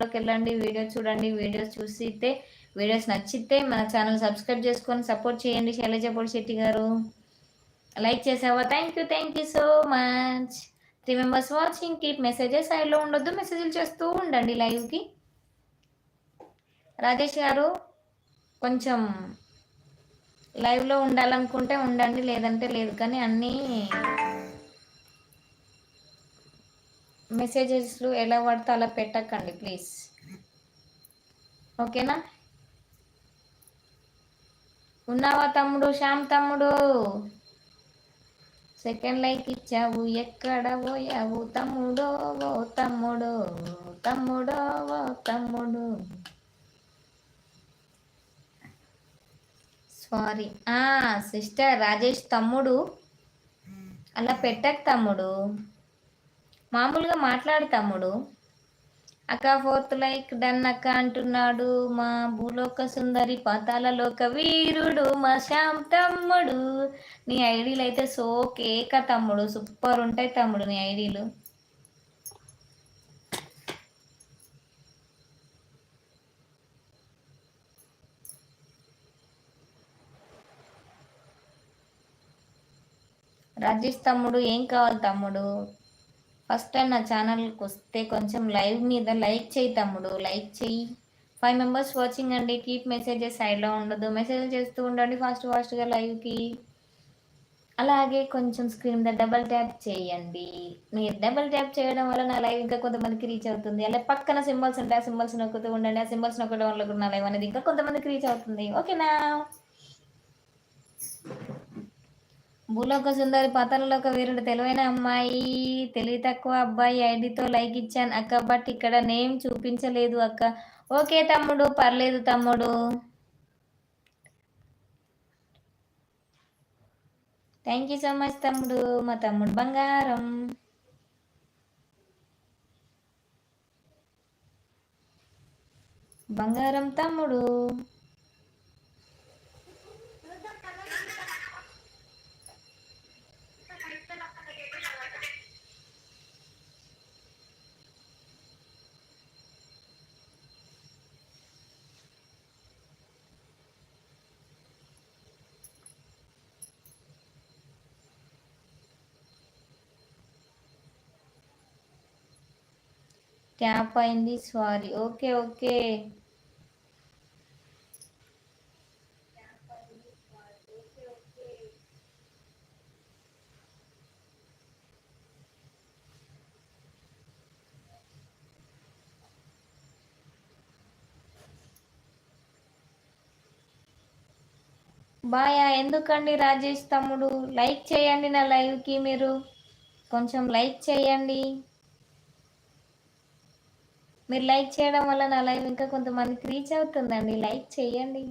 లోకి వెళ్ళండి వీడియో చూడండి వీడియోస్ చూసితే వీడియోస్ నచ్చితే మన ఛానల్ సబ్స్క్రైబ్ చేసుకొని సపోర్ట్ చేయండి శైలజ పొడి శెట్టి గారు. లైక్ చేసావా? Thank you thank you so much three members watching keep messages సైడ్లో ఉండొద్దు మెసేజ్లు చేస్తూ ఉండండి లైవ్కి రాజేష్ గారు కొంచెం లైవ్లో ఉండాలనుకుంటే ఉండండి లేదంటే లేదు కానీ అన్నీ మెసేజెస్లు ఎలా పడితే అలా పెట్టకండి ప్లీజ్. ఓకేనా? ఉన్నావా తమ్ముడు? శ్యామ్ తమ్ముడు. సెకండ్ లైక్ ఇచ్చావు ఎక్కడ పోయావు తమ్ముడో? ఓ తమ్ముడు తమ్ముడో ఓ తమ్ముడు. సారీ. సిస్టర్ రాజేష్ తమ్ముడు. అలా పెట్టకు తమ్ముడు. మామూలుగా మాట్లాడు తమ్ముడు. అక్క ఫోర్త్ లైక్ డన్ అక్క అంటున్నాడు. మా భూలోక సుందరి పాతాలలోక వీరుడు మా శ్యామ్ తమ్ముడు. నీ ఐడీలు అయితే సో కేక తమ్ముడు. సూపర్ ఉంటాయి తమ్ముడు నీ ఐడీలు. రాజేష్ తమ్ముడు ఏం కావాలి తమ్ముడు? ఫస్ట్ టైం నా ఛానల్కి వస్తే కొంచెం లైవ్ మీద లైక్ చేయి తమ్ముడు లైక్ చేయి ఫైవ్ మెంబర్స్ వాచింగ్ అండి కీప్ మెసేజెస్ సైడ్లో ఉండదు. మెసేజ్ చేస్తూ ఉండండి ఫాస్ట్ ఫాస్ట్గా లైవ్కి అలాగే కొంచెం స్క్రీన్ మీద డబల్ ట్యాప్ చేయండి. మీరు డబల్ ట్యాప్ చేయడం వల్ల నా లైవ్ ఇంకా కొంతమందికి రీచ్ అవుతుంది. అలా పక్కన సింబల్స్ ఉంటాయి ఆ సింబల్స్ నొక్కుతూ ఉండండి. ఆ సింబల్స్ నొక్కడం వల్ల కూడా నా లైవ్ అనేది ఇంకా కొంతమందికి రీచ్ అవుతుంది. ఓకేనా భూలోక సుందరి పతనలోక వీరుడు తెలివైన అమ్మాయి తెలివి తక్కువ అబ్బాయి ఐడితో లైక్ ఇచ్చాను అక్క బట్ ఇక్కడ నేమ్ చూపించలేదు అక్క. ఓకే తమ్ముడు పర్లేదు తమ్ముడు. థ్యాంక్ యూ సో మచ్ తమ్ముడు మా తమ్ముడు బంగారం. బంగారం తమ్ముడు. ట్యాప్ అయింది. సారీ ఓకే ఓకే బాయా ఎందుకండి రాజేష్ తమ్ముడు? లైక్ చేయండి నా లైవ్కి మీరు. కొంచెం లైక్ చేయండి. మీరు లైక్ చేయడం వల్ల నా లైవ్ ఇంకా కొంతమందికి రీచ్ అవుతుందండి. లైక్ చేయండి.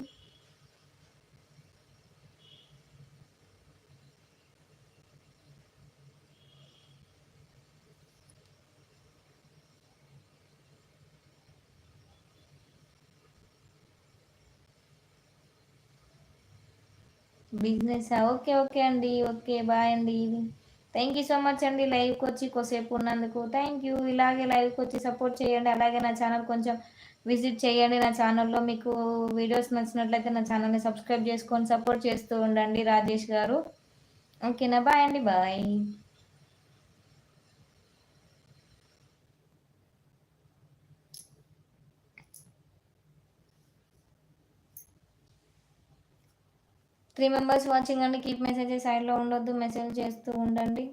బిజినెస్. ఓకే ఓకే అండి. ఓకే బాయ్ అండి. థ్యాంక్ యూ సో మచ్ అండి లైవ్కి వచ్చి కొసేపు ఉన్నందుకు. థ్యాంక్ యూ ఇలాగే లైవ్కి వచ్చి సపోర్ట్ చేయండి. అలాగే నా ఛానల్ కొంచెం విజిట్ చేయండి. నా ఛానల్లో మీకు వీడియోస్ నచ్చినట్లయితే నా ఛానల్ని సబ్స్క్రైబ్ చేసుకొని సపోర్ట్ చేస్తూ ఉండండి రాజేష్ గారు. ఓకేనా బాయ్ అండి. బాయ్ త్రీ మెంబర్స్ వాచింగ్ అండి. కీప్ మెసేజెస్ సైడ్లో ఉండొద్దు. మెసేజ్ చేస్తూ ఉండండి.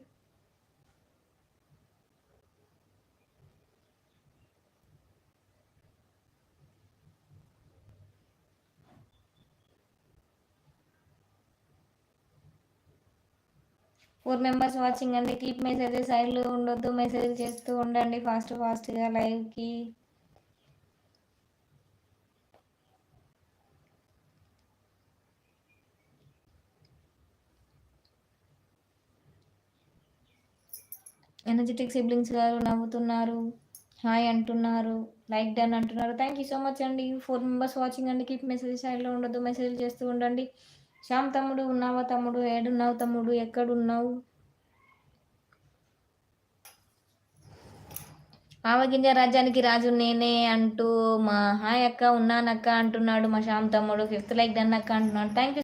ఫోర్ మెంబర్స్ వాచింగ్ అండి. కీప్ మెసేజెస్ సైడ్లో ఉండొద్దు. మెసేజ్ చేస్తూ ఉండండి. ఫాస్ట్ ఫాస్ట్గా లైవ్కి. ఎనర్జెటిక్ సిబ్లింగ్స్ గారు నవ్వుతున్నారు. హాయ్ అంటున్నారు. లైక్ డన్ అంటున్నారు. థ్యాంక్ యూ సో మచ్ అండి. ఫోర్ మెంబర్స్ వాచింగ్ అండి. కీప్ మెసేజ్ సైడ్లో ఉండదు మెసేజ్ చేస్తూ ఉండండి. శ్యామ్ తమ్ముడు ఉన్నావా తమ్ముడు? ఏడున్నావు తమ్ముడు? ఎక్కడున్నావు? ఆవగింజ రాజ్యానికి రాజు నేనే అంటూ మా హాయ్ అక్క ఉన్నానక్క అంటున్నాడు మా శ్యామ్ తమ్ముడు. ఫిఫ్త్ లైక్ డన్ అక్క అంటున్నాడు. Thank you